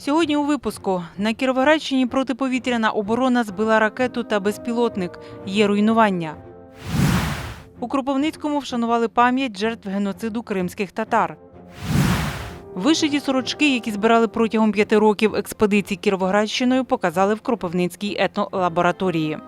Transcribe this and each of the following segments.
Сьогодні у випуску на Кіровоградщині протиповітряна оборона збила ракету та безпілотник. Є руйнування. У Кропивницькому вшанували пам'ять жертв геноциду кримських татар. Вишиті сорочки, які збирали протягом п'яти років експедиції Кіровоградщиною, показали в Кропивницькій етнолабораторії.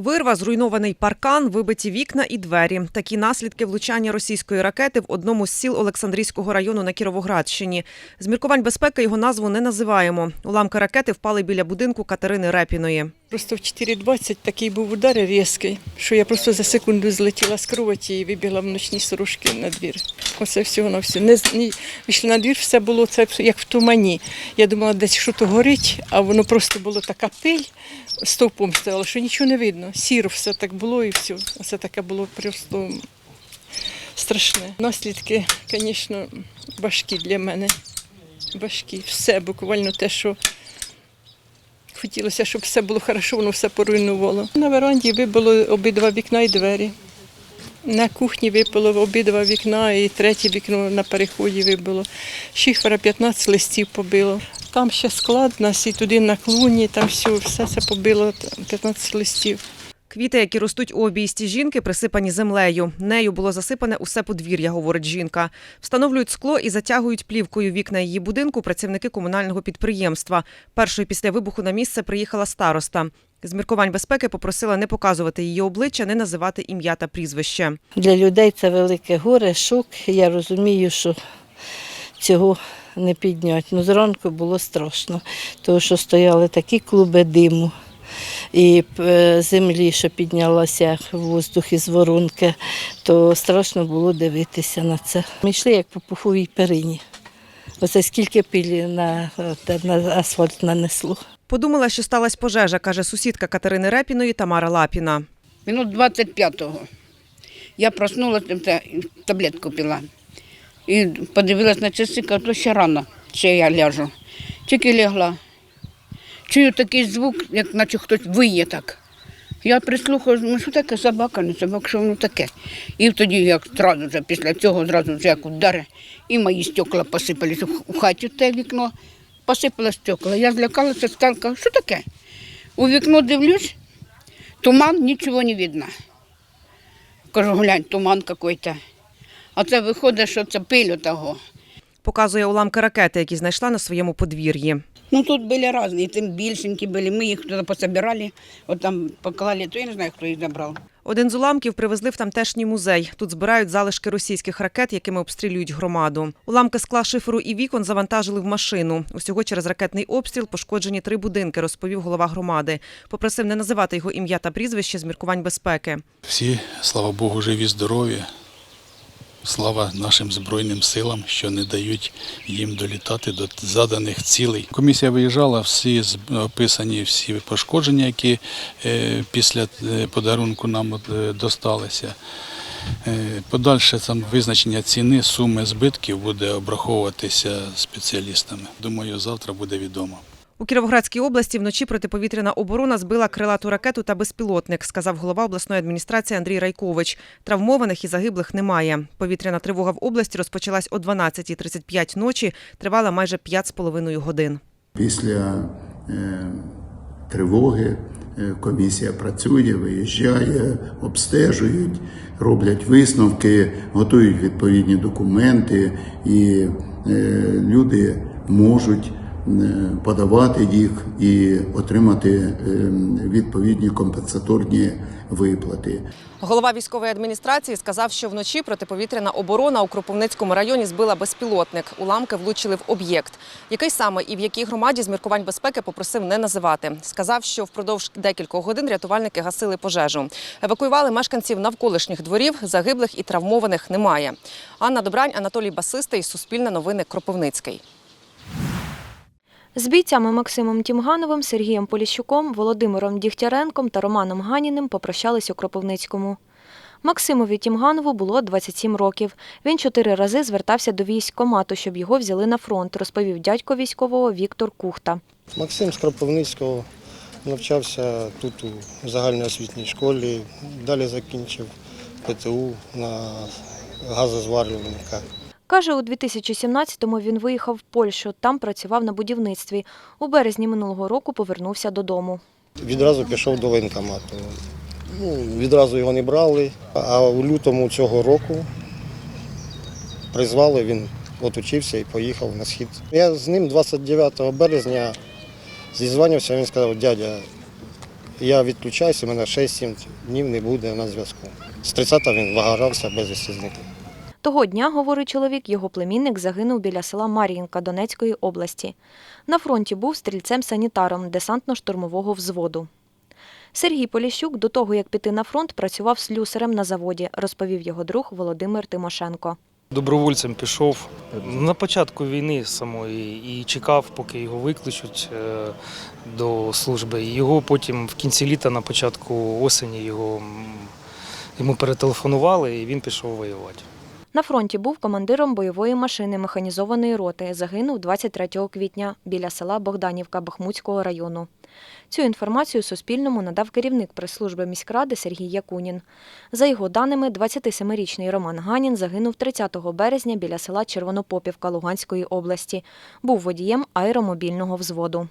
Вирва, зруйнований паркан, вибиті вікна і двері. Такі наслідки влучання російської ракети в одному з сіл Олександрійського району на Кіровоградщині. З міркувань безпеки його назву не називаємо. Уламки ракети впали біля будинку Катерини Репіної. Просто в 4.20 такий був удар різкий, що я просто за секунду злетіла з кроваті і вибігла в ночні сорочки на двір. Оце всього на все. Не, не вийшли на двір, все було це як в тумані. Я думала, десь щось горить, а воно просто було така пиль, стовпом стояла, що нічого не видно. Сіро все так було і все. Оце таке було просто страшне. Наслідки, звісно, важкі для мене. Важкі. Все, буквально те, що Хотілося, щоб все було хорошо, воно все поруйнувало. На веранді вибило обидва вікна і двері. На кухні випало обидва вікна і третє вікно на переході вибило. Шифера 15 листів побило. Там ще склад нас і туди на клуні, там все, все це побило, 15 листів. Квіти, які ростуть у обійсті жінки, присипані землею. Нею було засипане усе подвір'я, говорить жінка. Встановлюють скло і затягують плівкою вікна її будинку працівники комунального підприємства. Першою після вибуху на місце приїхала староста. З міркувань безпеки попросила не показувати її обличчя, не називати ім'я та прізвище. Для людей це велике горе, шок. Я розумію, що цього не підняти. Ну, зранку було страшно, тому що стояли такі клуби диму і е, землі, що піднялася в воздух із воронки, то страшно було дивитися на це. Ми йшли як по пуховій перині. Оце скільки пилі на, на асфальт нанесло. Подумала, що сталася пожежа, каже сусідка Катерини Репіної Тамара Лапіна. Минут 25-го. Я проснулася, та- таблетку пила. І подивилась на часи, кажу, то ще рано, ще я ляжу. Тільки лягла. Чую такий звук, як наче хтось виє так. Я прислухаюсь, ну що таке собака, не собака, що воно таке. І тоді як зразу вже після цього зразу вже як удари, і мої стекла посипалися у хаті те вікно, посипала стекла. Я злякалася, кажу, що таке? У вікно дивлюсь, туман, нічого не видно. Кажу, глянь, туман какой-то. А це виходить, що це пиль того. Показує уламки ракети, які знайшла на своєму подвір'ї. Ну тут були різні, тим більшенькі були. Ми їх туди пособирали, от там поклали, то я не знаю, хто їх забрав. Один з уламків привезли в тамтешній музей. Тут збирають залишки російських ракет, якими обстрілюють громаду. Уламки скла шиферу і вікон завантажили в машину. Усього через ракетний обстріл пошкоджені три будинки, розповів голова громади. Попросив не називати його ім'я та прізвище з міркувань безпеки. Всі, слава Богу, живі, здорові. Слава нашим Збройним силам, що не дають їм долітати до заданих цілей. Комісія виїжджала, всі описані всі пошкодження, які е, після е, подарунку нам е, досталися. Подальше там визначення ціни, суми збитків буде обраховуватися спеціалістами. Думаю, завтра буде відомо. У Кіровоградській області вночі протиповітряна оборона збила крилату ракету та безпілотник, сказав голова обласної адміністрації Андрій Райкович. Травмованих і загиблих немає. Повітряна тривога в області розпочалась о 12.35 ночі, тривала майже 5,5 годин. Після е, тривоги е, комісія працює, виїжджає, обстежують, роблять висновки, готують відповідні документи, і е, люди можуть подавати їх і отримати е, відповідні компенсаторні виплати. Голова військової адміністрації сказав, що вночі протиповітряна оборона у Кропивницькому районі збила безпілотник. Уламки влучили в об'єкт. Який саме і в якій громаді з міркувань безпеки попросив не називати. Сказав, що впродовж декількох годин рятувальники гасили пожежу. Евакуювали мешканців навколишніх дворів, загиблих і травмованих немає. Анна Добрань, Анатолій Басистий, Суспільне новини, Кропивницький. З бійцями Максимом Тімгановим, Сергієм Поліщуком, Володимиром Дігтяренком та Романом Ганіним попрощались у Кропивницькому. Максимові Тімганову було 27 років. Він чотири рази звертався до військкомату, щоб його взяли на фронт, розповів дядько військового Віктор Кухта. Максим з Кропивницького навчався тут у загальноосвітній школі, далі закінчив ПТУ на газозварювальника. Каже, у 2017-му він виїхав в Польщу, там працював на будівництві. У березні минулого року повернувся додому. Відразу пішов до воєнкомату. Ну, відразу його не брали, а у лютому цього року призвали, він отучився і поїхав на схід. Я з ним 29 березня зізванився, він сказав, дядя, я відключаюся, мене 6-7 днів не буде на зв'язку. З 30-го він вагався безвісті зникли. Того дня, говорить чоловік, його племінник загинув біля села Мар'їнка Донецької області. На фронті був стрільцем-санітаром десантно-штурмового взводу. Сергій Поліщук до того, як піти на фронт, працював слюсарем на заводі, розповів його друг Володимир Тимошенко. Добровольцем пішов на початку війни самої і чекав, поки його викличуть е, до служби. Його потім в кінці літа, на початку осені, його, йому перетелефонували і він пішов воювати. На фронті був командиром бойової машини механізованої роти. Загинув 23 квітня біля села Богданівка Бахмутського району. Цю інформацію Суспільному надав керівник прес-служби міськради Сергій Якунін. За його даними, 27-річний Роман Ганін загинув 30 березня біля села Червонопопівка Луганської області. Був водієм аеромобільного взводу.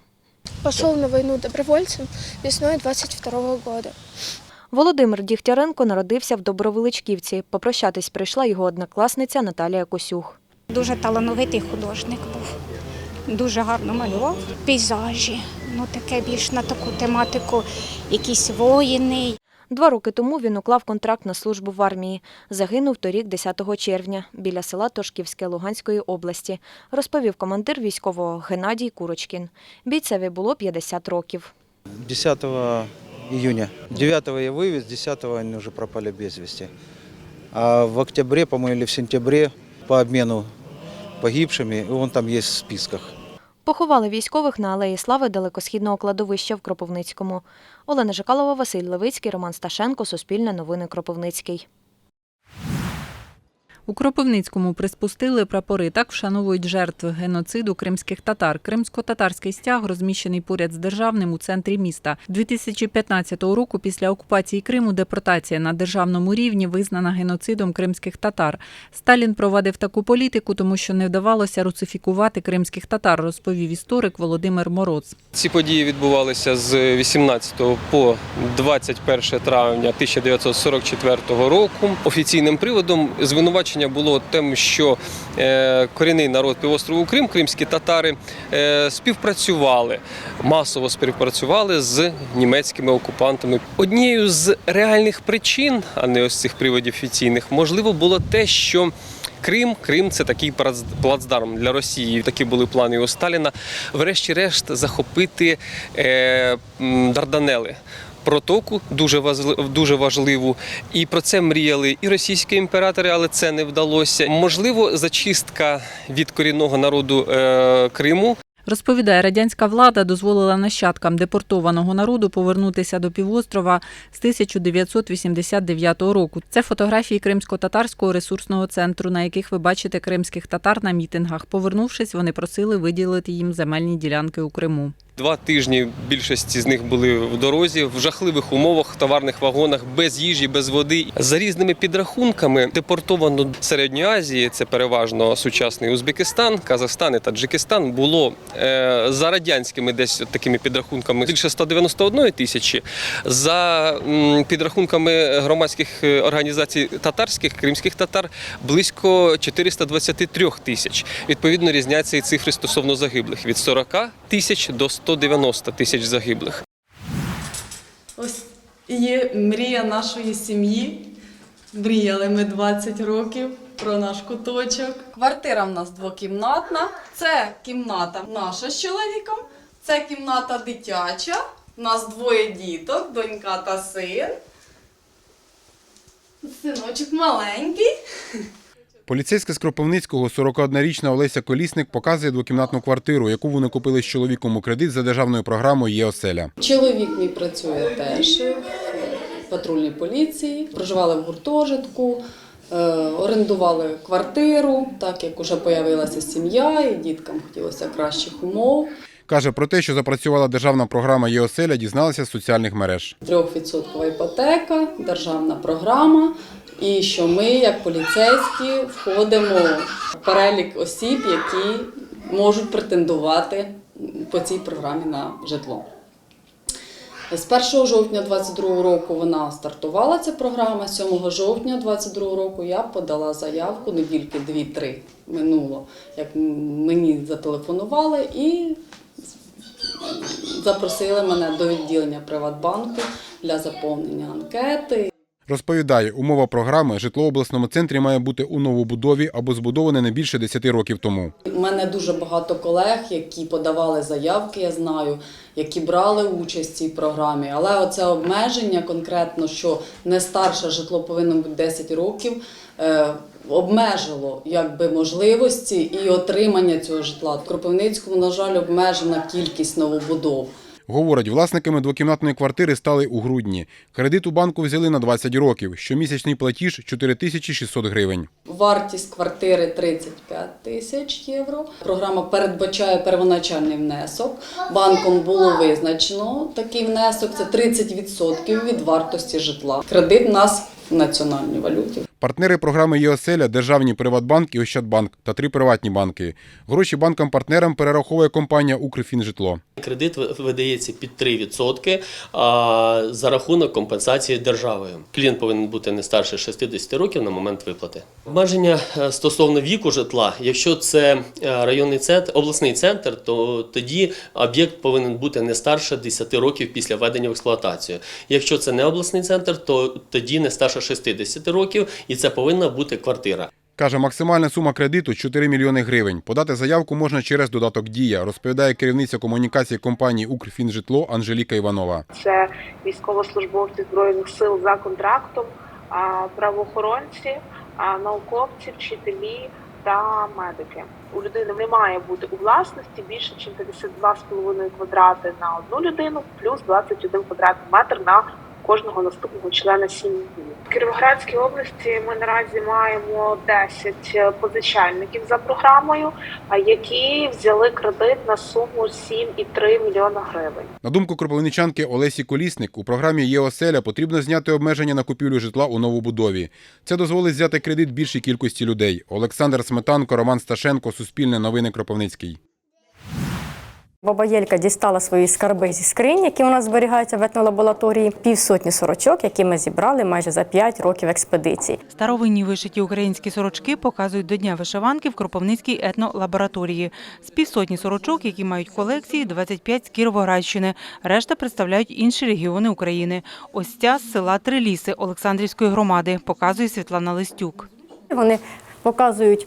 Пошел на войну добровольцем весной 22 года. Володимир Дігтяренко народився в Добровеличківці. Попрощатись прийшла його однокласниця Наталія Косюх. Дуже талановитий художник був. Дуже гарно малював пейзажі. Ну таке більш на таку тематику, якісь воїни, Два роки тому він уклав контракт на службу в армії. Загинув торік 10 червня біля села Тошківське Луганської області, розповів командир військового Геннадій Курочкін. Бійцеві було 50 років. 10 июня. 9 я вывез, 10 они уже пропали без вести. А в октябре, по-моему, или в сентябре по обмену погибшими, он там есть в списках. Поховали військових на алеї Слави далекосхідного кладовища в Кропивницькому. Олена Жикалова, Василь Левицький, Роман Сташенко, Суспільне новини Кропивницький. У Кропивницькому приспустили прапори. Так вшановують жертв геноциду кримських татар. Кримсько-татарський стяг розміщений поряд з державним у центрі міста. 2015 року, після окупації Криму, депортація на державному рівні визнана геноцидом кримських татар. Сталін провадив таку політику, тому що не вдавалося руцифікувати кримських татар, розповів історик Володимир Мороз. Ці події відбувалися з 18 по 21 травня 1944 року. Офіційним приводом звинувачення було тим, що е, корінний народ півострову Крим, кримські татари, е, співпрацювали, масово співпрацювали з німецькими окупантами. Однією з реальних причин, а не ось цих приводів офіційних, можливо, було те, що Крим, Крим це такий плацдарм для Росії. Такі були плани у Сталіна. Врешті-решт захопити е, Дарданели. Протоку дуже дуже важливу, і про це мріяли і російські імператори, але це не вдалося. Можливо, зачистка від корінного народу е, Криму Розповідає, радянська влада дозволила нащадкам депортованого народу повернутися до півострова з 1989 року. Це фотографії Кримсько-татарського ресурсного центру, на яких ви бачите кримських татар на мітингах. Повернувшись, вони просили виділити їм земельні ділянки у Криму. Два тижні більшості з них були в дорозі в жахливих умовах, товарних вагонах, без їжі, без води. За різними підрахунками депортовано до Середньої Азії, це переважно сучасний Узбекистан, Казахстан і Таджикистан. Було е, за радянськими десь такими підрахунками більше 191 тисячі. За м, підрахунками громадських е, організацій татарських, кримських татар близько 423 тисяч. Відповідно, різняться і цифри стосовно загиблих від 40 тисяч до 190 тисяч загиблих. Ось є мрія нашої сім'ї. Мріяли ми 20 років про наш куточок. Квартира в нас двокімнатна. Це кімната наша з чоловіком, це кімната дитяча. У нас двоє діток, донька та син. Синочок маленький. Поліцейська з Кропивницького 41-річна Олеся Колісник показує двокімнатну квартиру, яку вони купили з чоловіком у кредит за державною програмою «Є-оселя». Чоловік мій працює теж в патрульній поліції, проживали в гуртожитку, е, орендували квартиру, так як вже з'явилася сім'я, і діткам хотілося кращих умов. Каже про те, що запрацювала державна програма «Є-оселя», дізналася з соціальних мереж. Трьохвідсоткова іпотека, державна програма. І що ми, як поліцейські, входимо в перелік осіб, які можуть претендувати по цій програмі на житло. З 1 жовтня 2022 року вона стартувала ця програма. 7 жовтня 2022 року я подала заявку, недільки 2-3 минуло, як мені зателефонували і запросили мене до відділення Приватбанку для заповнення анкети. Розповідає, умова програми житло в обласному центрі має бути у новобудові або збудоване не більше 10 років тому. У мене дуже багато колег, які подавали заявки, я знаю, які брали участь в цій програмі. Але оце обмеження конкретно, що не старше житло повинно бути 10 років, е, обмежило якби можливості і отримання цього житла. В Кропивницькому, на жаль, обмежена кількість новобудов. Говорить, власниками двокімнатної квартири стали у грудні. Кредит у банку взяли на 20 років. Щомісячний платіж 4600 гривень. Вартість квартири 35 тисяч євро. Програма передбачає первоначальний внесок. Банком було визначено такий внесок це 30% від вартості житла. Кредит нас в національній валюті. Партнери програми «ЄОСЕЛЯ» – державні Приватбанк і Ощадбанк та три приватні банки. Гроші банкам-партнерам перераховує компанія «Укрфінжитло». Кредит видається під 3% за рахунок компенсації державою. Клієнт повинен бути не старше 60 років на момент виплати. Обмеження е, стосовно віку житла, якщо це е, районний центр, обласний центр, то тоді об'єкт повинен бути не старше 10 років після введення в експлуатацію. Якщо це не обласний центр, то тоді не старше 60 років, і це повинна бути квартира. Каже, максимальна сума кредиту – 4 мільйони гривень. Подати заявку можна через додаток «Дія», розповідає керівниця комунікації компанії «Укрфінжитло» Анжеліка Іванова. це військовослужбовці збройних сил за контрактом, правоохоронці, науковці, вчителі та медики. У людини не має бути у власності більше, ніж 52,5 квадрати на одну людину, плюс 21 квадратний метр на кожного наступного члена сім'ї. В Кіровоградській області ми наразі маємо 10 позичальників за програмою, які взяли кредит на суму 7,3 мільйона гривень. На думку кропивничанки Олесі Колісник, у програмі «ЄОСЕЛЯ» потрібно зняти обмеження на купівлю житла у новобудові. Це дозволить взяти кредит більшій кількості людей. Олександр Сметанко, Роман Сташенко, Суспільне новини Кропивницький. Баба Єлька дістала свої скарби зі скринь, які у нас зберігаються в етнолабораторії, півсотні сорочок, які ми зібрали майже за 5 років експедиції. Старовинні вишиті українські сорочки показують до Дня вишиванки в Кропивницькій етнолабораторії. З півсотні сорочок, які мають колекції, 25 з Кіровоградщини. Решта представляють інші регіони України. Ось ця з села Триліси Олександрівської громади, показує Світлана Листюк. Вони показують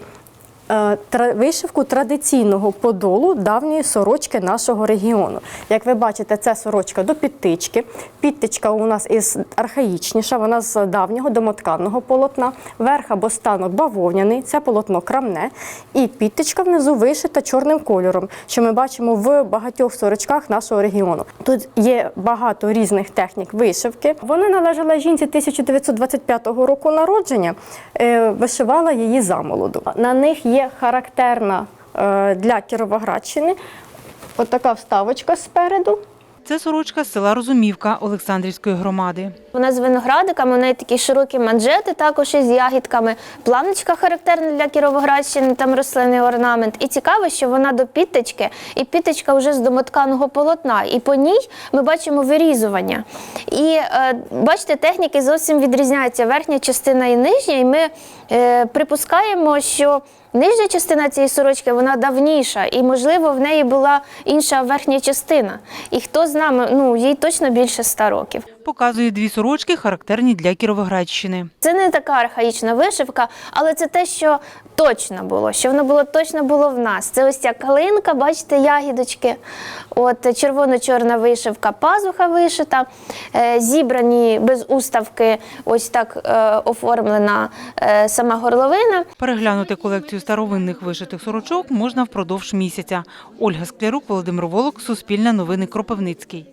вишивку традиційного подолу давньої сорочки нашого регіону. Як ви бачите, це сорочка до підтички. Підтичка у нас із архаїчніша, вона з давнього домотканного полотна. Верх або станок бавовняний, це полотно крамне. І підтичка внизу вишита чорним кольором, що ми бачимо в багатьох сорочках нашого регіону. Тут є багато різних технік вишивки. Вона належала жінці 1925 року народження, е, вишивала її замолоду. На них є характерна е, для Кіровоградщини отака вставочка спереду. Це сорочка з села Розумівка Олександрівської громади. Вона з виноградиками, у неї такі широкі манжети, також із ягідками. Планочка характерна для Кіровоградщини, там рослинний орнамент. І цікаво, що вона до підтички, і підтичка вже з домотканого полотна. І по ній ми бачимо вирізування. І е, бачите, техніки зовсім відрізняються. Верхня частина і нижня, і ми е, припускаємо, що Нижня частина цієї сорочки вона давніша, і можливо в неї була інша верхня частина. І хто з нами, ну їй точно більше ста років. Показує дві сорочки, характерні для Кіровоградщини. Це не така архаїчна вишивка, але це те, що точно було, що воно було точно було в нас. Це ось ця калинка, бачите, ягідочки. От червоно-чорна вишивка, пазуха вишита, е, зібрані без уставки, ось так е, оформлена е, сама горловина. Переглянути колекцію старовинних вишитих сорочок можна впродовж місяця. Ольга Склярук, Володимир Волок, Суспільне новини Кропивницький.